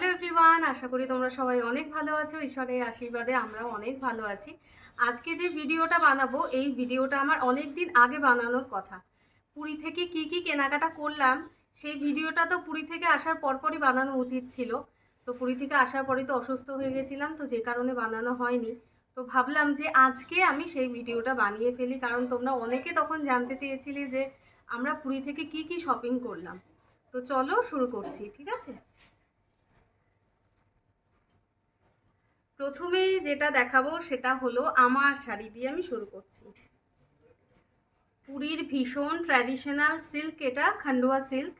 Hello everyone, আশা করি তোমরা সবাই অনেক ভালো আছো। ঈশ্বরের আশীর্বাদে আমরাও অনেক ভালো আছি। আজকে যে ভিডিওটা বানাবো, এই ভিডিওটা আমার অনেক দিন আগে বানানোর কথা। পুরী থেকে কি কি কেনাকাটা করলাম, সেই ভিডিওটা তো পুরী থেকে আসার পরপরই বানানো উচিত ছিল। তো পুরী থেকে আসার পরই তো অসুস্থ হয়ে গেছিলাম, তো যে কারণে বানানো হয়নি। তো ভাবলাম যে আজকে আমি সেই ভিডিওটা বানিয়ে ফেলি, কারণ তোমরা অনেকে তখন জানতে চেয়েছিলে যে আমরা পুরী থেকে কি কি শপিং করলাম। তো চলো শুরু করছি, ঠিক আছে? প্রথমে যেটা দেখাবো সেটা হলো আমার শাড়ি দিয়ে আমি শুরু করছি। পুরীর ভীষণ ট্র্যাডিশনাল সিল্ক এটা, খান্ডুয়া সিল্ক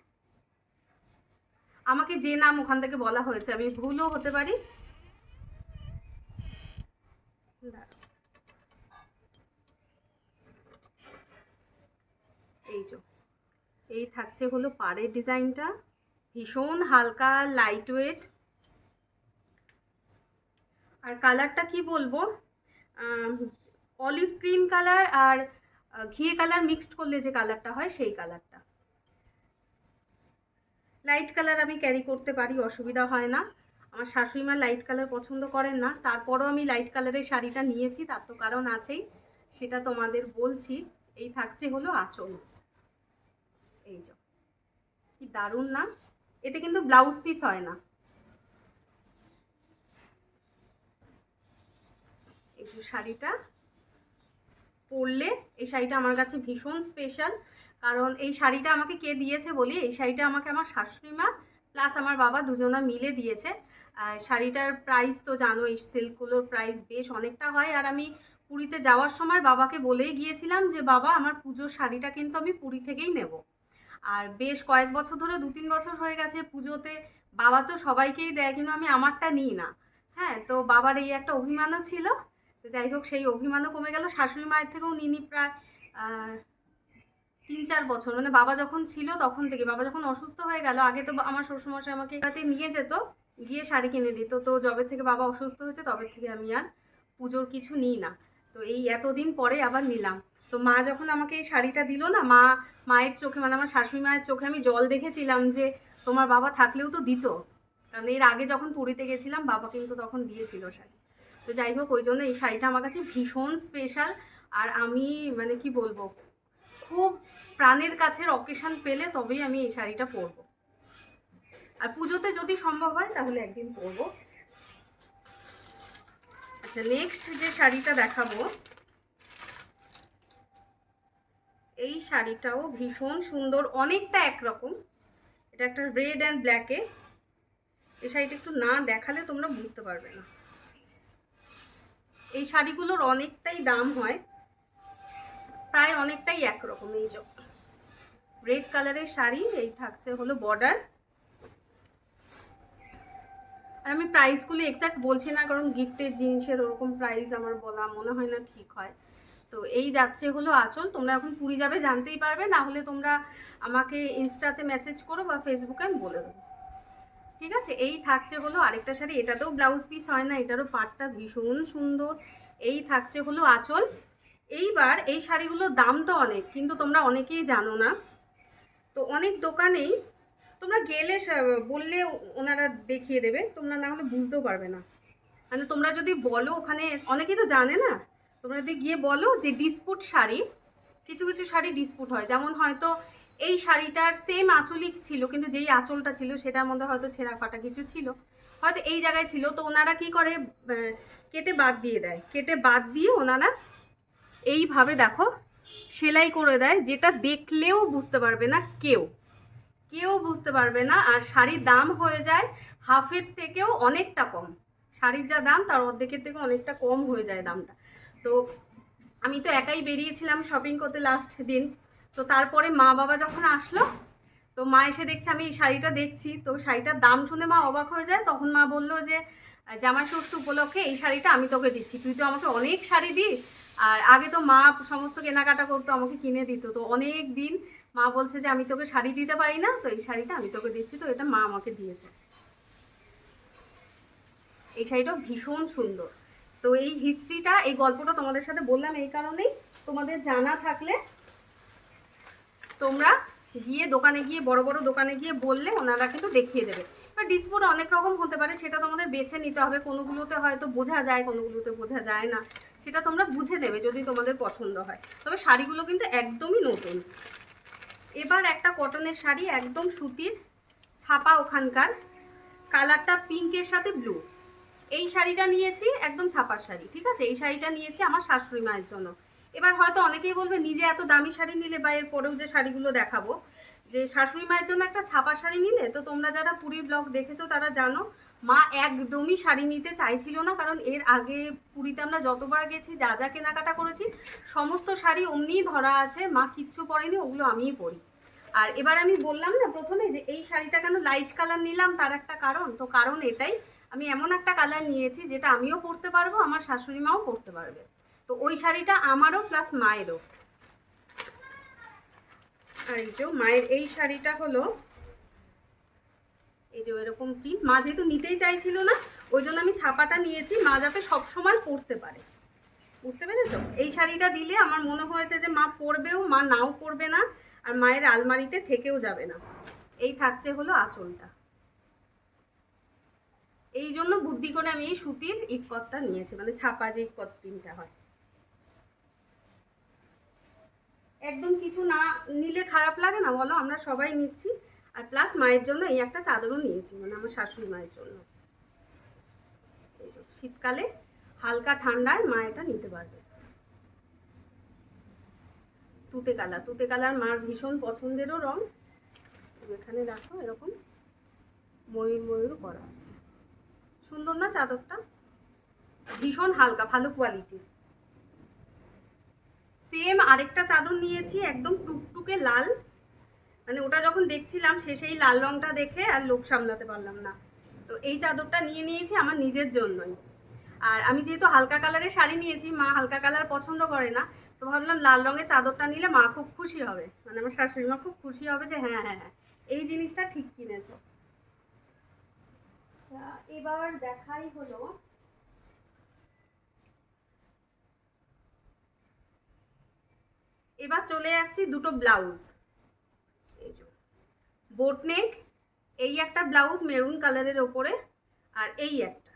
আমাকে যে নাম ওখান থেকে বলা হয়েছে, আমি ভুলও হতে পারি। এই যে, এই থাকছে হলো পাড়ের ডিজাইনটা। ভীষণ হালকা লাইট ওয়েট আর কালারটা কি বলব? অলিভ ক্রিম কালার আর ঘিয়ে কালার মিক্সড করলে যে কালারটা হয় সেই কালারটা লাইট কালার আমি ক্যারি করতে পারি, অসুবিধা হয় না। আমার শাশুড়ি মা লাইট কালার পছন্দ করেন না। তারপরও আমি লাইট কালারের শাড়িটা নিয়েছি, তার তো কারণ আছেই। সেটা তোমাদের বলছি, এই থাকছে হলো আঁচল। এই যে, কি দারুণ না? এতে কিন্তু ব্লাউজ পিস হয় না। যে শাড়িটা পরলে এই শাড়িটা আমার কাছে ভীষণ স্পেশাল কারণ এই শাড়িটা আমাকে কে দিয়েছে বলি? এই শাড়িটা আমাকে আমার শাশুড়ি মা প্লাস আমার বাবা দুজনা মিলে দিয়েছে। শাড়িটার প্রাইস তো জানো এই সিল্কগুলোর প্রাইস বেশ অনেকটা হয়। আর আমি পুরীতে যাওয়ার সময় বাবাকে বলেই গিয়েছিলাম যে, বাবা, আমার পুজোর শাড়িটা কিন্তু আমি পুরী থেকেই নেব। আর বেশ কয়েক বছর ধরে দু তিন বছর হয়ে গেছে পুজোতে, বাবা তো সবাইকেই দেয়, কিন্তু আমি আমারটা নিই না। হ্যাঁ তো বাবার এই একটা অভিমানও ছিল। তো যাই হোক, সেই অভিমানও কমে গেল। শাশুড়ি মায়ের থেকেও নিনি প্রায় তিন চার বছর। মানে বাবা যখন ছিল তখন থেকে, বাবা যখন অসুস্থ হয়ে গেল, আগে তো আমার শ্বশুরমশাই আমাকে এটাতে নিয়ে যেত, গিয়ে শাড়ি কিনে দিত। তো যবে থেকে বাবা অসুস্থ হয়েছে, তবে থেকে আমি আর পুজোর কিছু নিই না। তো এই এতদিন পরে আবার নিলাম। তো মা যখন আমাকে এই শাড়িটা দিল না, মা মায়ের চোখে মানে আমার শাশুড়ি মায়ের চোখে আমি জল দেখেছিলাম যে তোমার বাবা থাকলেও তো দিত। কারণ এর আগে যখন পুরীতে গেছিলাম, বাবা কিন্তু তখন দিয়েছিল শাড়ি। তো যাই হোক, ওই জন্য এই শাড়িটা আমার কাছে ভীষণ স্পেশাল আর আমি মানে কি বলব, খুব প্রাণের কাছের অকেশন পেলে তবেই আমি এই শাড়িটা পরবো। আর পুজোতে যদি সম্ভব হয়, তাহলে একদিন পরবো। আচ্ছা নেক্সট যে শাড়িটা দেখাবো, এই শাড়িটাও ভীষণ সুন্দর, অনেকটা একরকম। এটা একটা রেড অ্যান্ড ব্ল্যাকে এই শাড়িটা একটু না দেখালে তোমরা বুঝতে পারবে না। এই শাড়িগুলোর অনেকটাই দাম হয়। প্রায় অনেকটাই একরকম এই যে। রেড কালারের শাড়ি, এই থাকছে হলো বর্ডার আর আমি প্রাইসগুলো এক্সাক্ট বলছি না, কারণ গিফটের জিনিসের ওরকম প্রাইস আমার বলা মনে হয় না ঠিক হয়। তো এই যাচ্ছে হলো আচল। তোমরা এখন পুরী যাবে জানতেই পারবে, না হলে তোমরা আমাকে ইনস্টাতে মেসেজ করো বা ফেসবুকে আমি বলে দেবো। ঠিক আছে? এই থাকছে হলো আরেকটা শাড়ি। এটাতেও ব্লাউজ পিস হয় না, এটারও পাটটা ভীষণ সুন্দর। এই থাকছে হলো আঁচল। এইবার এই শাড়িগুলোর দাম তো অনেক, কিন্তু তোমরা অনেকেই জানো না। তো অনেক দোকানেই তোমরা গেলে বললে ওনারা দেখিয়ে দেবে, তোমরা না হলে বুঝতেও পারবে না। মানে তোমরা যদি বলো ওখানে, অনেকেই তো জানে না। তোমরা যদি গিয়ে বলো যে ডিসপুট শাড়ি, কিছু কিছু শাড়ি ডিসপুট হয়। যেমন হয়তো এই শাড়িটার সেম আঁচলিক ছিল, কিন্তু যেই আঁচলটা ছিল সেটার মধ্যে হয়তো ছেঁড়া ফাটা কিছু ছিল। হয়তো এই জায়গায় ছিল, তো ওনারা কি করে কেটে বাদ দিয়ে দেয়। কেটে বাদ দিয়ে ওনারা এইভাবে দেখো সেলাই করে দেয়, যেটা দেখলেও বুঝতে পারবে না কেউ। কেউ বুঝতে পারবে না, আর শাড়ির দাম হয়ে যায় হাফের থেকেও অনেকটা কম। শাড়ির যা দাম, তার অর্ধেকের থেকে অনেকটা কম হয়ে যায় দামটা। তো আমি তো একাই বেরিয়েছিলাম শপিং করতে লাস্ট দিন। তো তারপরে মা বাবা যখন আসলো, তো মা এসে দেখছে আমি এই শাড়িটা দেখছি, তো শাড়িটার দাম শুনে মা অবাক হয়ে যায়। তখন মা বলল যে, জামাই ষষ্ঠ উপলক্ষে এই শাড়িটা আমি তোকে দিচ্ছি, তুই তো আমাকে অনেক শাড়ি দিস। আর আগে তো মা সমস্ত কেনাকাটা করতো, আমাকে কিনে দিত। তো অনেক দিন মা বলছে যে, আমি তোকে শাড়ি দিতে পারি না, তো এই শাড়িটা আমি তোকে দিচ্ছি, তো এটা মা আমাকে দিয়েছে। এই শাড়িটাও ভীষণ সুন্দর। তো এই হিস্ট্রিটা, এই গল্পটা তোমাদের সাথে বললাম এই কারণেই। তোমাদের জানা থাকলে তোমরা গিয়ে দোকানে গিয়ে, বড় বড় দোকানে গিয়ে বললে ওনারা কিন্তু দেখিয়ে দেবে। বা ডিসপুট অনেক রকম হতে পারে, সেটা তোমাদের বেছে নিতে হবে। কোনোগুলোতে হয়তো বোঝা যায়, কোনোগুলোতে বোঝা যায় না। সেটা তোমরা বুঝে নেবে যদি তোমাদের পছন্দ হয়। তবে শাড়িগুলো কিন্তু একদমই নতুন। এবার একটা কটনের শাড়ি, একদম সুতির ছাপা ওখানকার। কালারটা পিঙ্কের সাথে ব্লু এই শাড়িটা নিয়েছি, একদম ছাপার শাড়ি, ঠিক আছে? এই শাড়িটা নিয়েছি আমার শাশুড়ি মায়ের জন্য। এবার হয়তো অনেকেই বলবে, নিজে এত দামি শাড়ি নিলে বা এর পরেও যে শাড়িগুলো দেখাবো, যে শাশুড়ি মায়ের জন্য একটা ছাপা শাড়ি নিলে, তো তোমরা যারা পুরী ব্লগ দেখেছ তারা জানো, মা একদমই শাড়ি নিতে চাইছিল না, কারণ এর আগে পুরীতে আমরা যতবার গেছি, যা যা কেনাকাটা করেছি, সমস্ত শাড়ি অমনিই ধরা আছে, মা কিচ্ছু পরেনি, ওগুলো আমিই পরি। আর এবার আমি বললাম না প্রথমে যে এই শাড়িটা কেন লাইট কালার নিলাম, তার একটা কারণ। তো কারণ এটাই, আমি এমন একটা কালার নিয়েছি, যেটা আমিও পরতে পারব, আমার শাশুড়ি মাও পরতে পারবে। তো ওই শাড়িটা আমারও প্লাস মায়েরও। আর এই যে মায়ের, এই শাড়িটা হলো, এই যে এরকম প্রিন্ট মা যেহেতু নিতেই চাইছিল না, ওই জন্য আমি ছাপাটা নিয়েছি, মা যাতে সবসময় পরতে পারে। বুঝতে পেরেছ? এই শাড়িটা দিলে আমার মনে হয়েছে যে মা পরবেও, মা নাও পরবে না, আর মায়ের আলমারিতে থেকেও যাবে না। এই থাকছে হলো আঁচলটা। এই জন্য বুদ্ধি করে আমি এই সুতির ইকতটা নিয়েছি মানে ছাপা যে ইকত প্রিন্টটা হয়। একদম কিছু না নিলে খারাপ লাগে না, বলো, আমরা সবাই নিচ্ছি। আর প্লাস মায়ের জন্য এই একটা চাদরও নিয়েছি মানে আমার শাশুড়ি মায়ের জন্য। শীতকালে হালকা ঠান্ডায় মা এটা নিতে পারবে। তুতে কালার তুতে কালার মার ভীষণ পছন্দেরও রং। এখানে দেখো, এরকম ময়ূর ময়ূর করা আছে। সুন্দর না চাদরটা? ভীষণ হালকা, ভালো কোয়ালিটির সেম আরেকটা চাদর নিয়েছি, একদম টুকটুকে লাল। মানে ওটা যখন দেখছিলাম, সে সেই লাল রংটা দেখে আর লোক সামলাতে পারলাম না। তো এই চাদরটা নিয়ে নিয়েছি আমার নিজের জন্যই। আর আমি যেহেতু হালকা কালারের শাড়ি নিয়েছি, মা হালকা কালার পছন্দ করে না, তো ভাবলাম লাল রঙের চাদরটা নিলে মা খুব খুশি হবে। মানে আমার শাশুড়ি মা খুব খুশি হবে যে হ্যাঁ হ্যাঁ হ্যাঁ এই জিনিসটা ঠিক কিনেছো। আচ্ছা এবার দেখাই হলো এবার চলে আসছি দুটো ব্লাউজ। এই যে, বোট নেক, এই একটা ব্লাউজ মেরুন কালারের ওপরে আর এই একটা।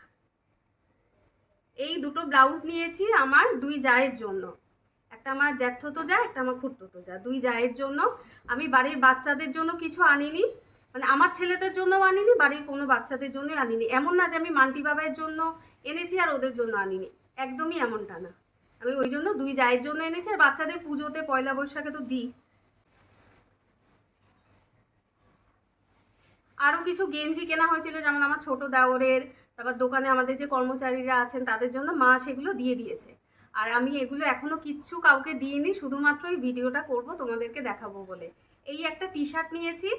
এই দুটো ব্লাউজ নিয়েছি আমার দুই জায়ের জন্য। একটা আমার জ্যাঠতো যা, একটা আমার খুঁড়তো যা, দুই জায়ের জন্য। আমি বাড়ির বাচ্চাদের জন্য কিছু আনিনি মানে আমার ছেলেদের জন্য আনিনি, বাড়ির কোনো বাচ্চাদের জন্যই আনিনি। এমন না যে আমি মান্টি বাবাইয়ের জন্য এনেছি আর ওদের জন্য আনিনি। একদমই এমনটা না। আমি ওই জন্য দুই জায়ের জন্য এনেছি, আর বাচ্চাদের পুজোতে পয়লা বৈশাখে তো দিই। আরও কিছু গেঞ্জি কেনা হয়েছিল, যেমন আমার ছোট দেওরের, তারপর দোকানে আমাদের যে কর্মচারীরা আছেন, তাদের জন্য মা সেগুলো দিয়ে দিয়েছে। আর আমি এগুলো এখনও কিচ্ছু কাউকে দিইনি, শুধুমাত্র এই ভিডিওটা করব, তোমাদেরকে দেখাবো বলে। এই একটা টি শার্ট নিয়েছি,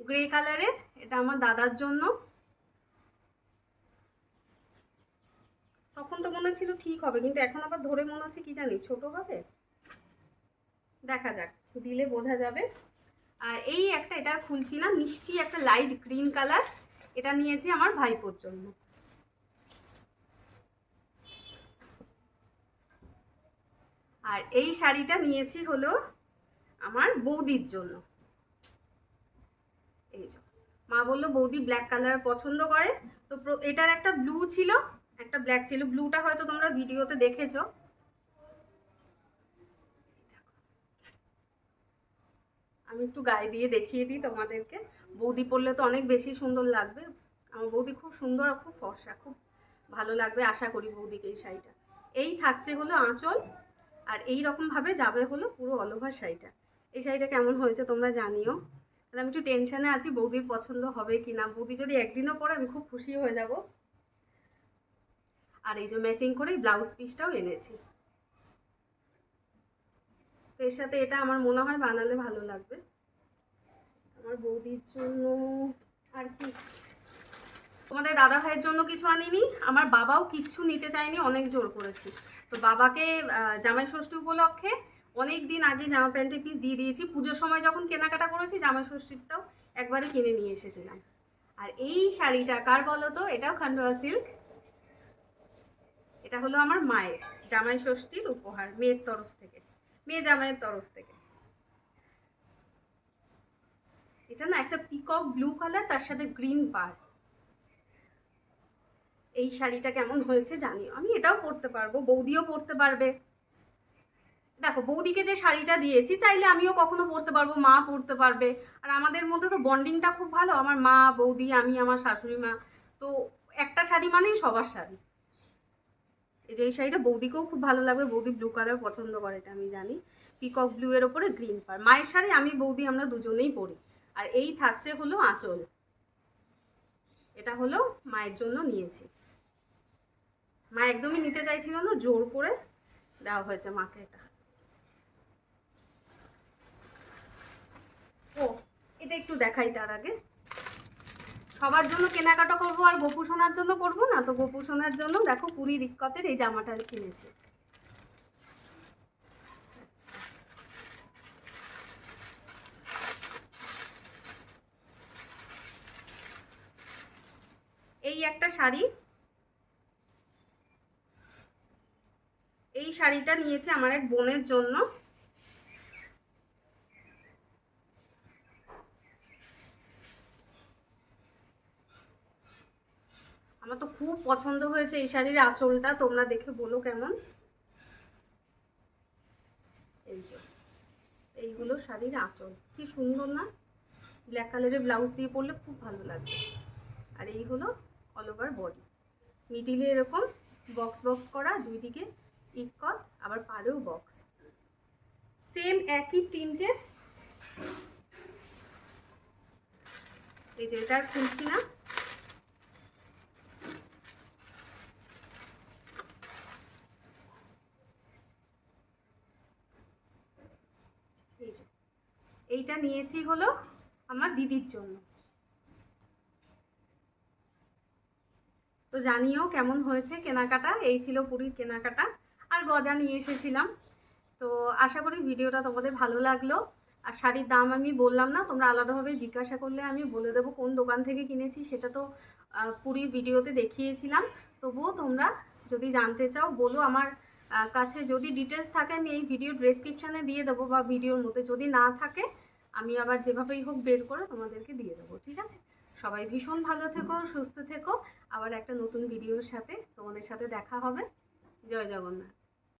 গ্রে কালারের, এটা আমার দাদার জন্য। তখন তো মনে হচ্ছিল ঠিক হবে, কিন্তু এখন আবার ধরে মনে হচ্ছে কি জানি, ছোট হবে? দেখা যাক, দিলে বোঝা যাবে। আর এই একটা, এটা খুলছি না, মিষ্টি একটা লাইট গ্রিন কালার এটা নিয়েছি আমার ভাইপোর জন্য। আর এই শাড়িটা নিয়েছি হলো আমার বৌদির জন্য। এই মা বলল বৌদি ব্ল্যাক কালার পছন্দ করে, তো এটার একটা ব্লু ছিল একটা ব্ল্যাক ছিল ব্লুটা হয়তো তোমরা ভিডিওতে দেখেছ। আমি একটু গায়ে দিয়ে দেখিয়ে দিই তোমাদেরকে। বৌদি পরলে তো অনেক বেশি সুন্দর লাগবে। আমার বৌদি খুব সুন্দর আর খুব ফর্সা, খুব ভালো লাগবে আশা করি বৌদিকে এই শাড়িটা। এই থাকছে হলো আঁচল, আর এই রকমভাবে যাবে হলো পুরো অলওভার শাড়িটা। এই শাড়িটা কেমন হয়েছে তোমরা জানিও। তাহলে আমি একটু টেনশানে আছি, বৌদির পছন্দ হবে কি না বৌদি যদি একদিনও পরে, আমি খুব খুশি হয়ে যাব। আর এই যে ম্যাচিং করে ব্লাউজ পিসটাও এনেছি। তো এর সাথে এটা আমার মনে হয় বানালে ভালো লাগবে। আমার বৌদির জন্য আর কি? তোমাদের দাদা ভাইয়ের জন্য কিছু আনিনি, আমার বাবাও কিচ্ছু নিতে চায়নি, অনেক জোর করেছি। তো বাবাকে জামাই ষষ্ঠী উপলক্ষে অনেক দিন আগে জামা প্যান্টের পিস দিয়ে দিয়েছি। পুজোর সময় যখন কেনাকাটা করেছি, জামাই ষষ্ঠীরটাও একবারে কিনে নিয়ে এসেছিলাম। আর এই শাড়িটা, কার বলো তো? এটাও খান্ডোয়া সিল্ক এটা হলো আমার মায়ের, জামাই ষষ্ঠীর উপহার, মেয়ের তরফ থেকে, মেয়ে জামাইয়ের তরফ থেকে। এটা না একটা পিকক ব্লু কালার তার সাথে গ্রিন পার এই শাড়িটা কেমন হয়েছে জানিও। আমি এটাও পরতে পারব, বৌদিও পরতে পারবে। দেখো, বৌদিকে যে শাড়িটা দিয়েছি, চাইলে আমিও কখনো পরতে পারব, মা পরতে পারবে। আর আমাদের মধ্যে তো বন্ডিংটা খুব ভালো। আমার মা, বৌদি, আমি, আমার শাশুড়ি মা। তো একটা শাড়ি মানেই সবার শাড়ি। এই যে এই শাড়িটা বৌদিকেও খুব ভালো লাগবে বৌদি ব্লু কালার পছন্দ করে, এটা আমি জানি। পিকক ব্লু এর ওপরে গ্রিন পার মায়ের শাড়ি আমি, বৌদি, আমরা দুজনেই পরি। আর এই থাকছে হলো আঁচল। এটা হলো মায়ের জন্য নিয়েছি। মা একদমই নিতে চাইছিল না, জোর করে দেওয়া হয়েছে মাকে এটা। ও, এটা একটু দেখাই তার আগে। সবার জন্য কেনাকাটা করব আর গোপু সোনার জন্য করব না? তো গোপু সোনার জন্য দেখো পুরী রিক্কতের এই জামাটা কিনেছি। আচ্ছা। এই একটা শাড়ি। এই শাড়িটা নিয়েছি আমার এক বোনের জন্য। আমার তো খুব পছন্দ হয়েছে এই শাড়ির আঁচলটা, তোমরা দেখে বলো কেমন। এই যে, এইগুলো শাড়ির আঁচল। কি সুন্দর না? ব্ল্যাক কালারের ব্লাউজ দিয়ে পরলে খুব ভালো লাগবে আর এই হলো অল ওভার বডি মিডিলে এরকম বক্স বক্স করা, দুই দিকে ইটকট আবার পারেও বক্স সেম একই প্রিন্টের এই যে, এটা খুলছি না এই যে এইটা নিয়েছি হলো আমার দিদির জন্য। তো জানিও কেমন হয়েছে কেনাকাটা? এই ছিল পুরীর কেনাকাটা। আর গজা নিয়ে এসেছিলাম। তো আশা করি ভিডিওটা তোমাদের ভালো লাগল। আর শাড়ির দাম আমি বললাম না, তোমরা আলাদাভাবে জিজ্ঞাসা করলে আমি বলে দেবো কোন দোকান থেকে কিনেছি, সেটা তো পুরীর ভিডিওতে দেখিয়েছিলাম। তবুও তোমরা যদি জানতে চাও, বলো আমার কাছে যদি ডিটেলস থাকে, আমি এই ভিডিও ডেসক্রিপশানে দিয়ে দেবো বা ভিডিওর মধ্যে। যদি না থাকে আমি আবার যেভাবেই হোক বের করে তোমাদেরকে দিয়ে দেবো, ঠিক আছে? সবাই ভীষণ ভালো থেকো, সুস্থ থেকো। আবার একটা নতুন ভিডিওর সাথে তোমাদের সাথে দেখা হবে। জয় জগন্নাথ।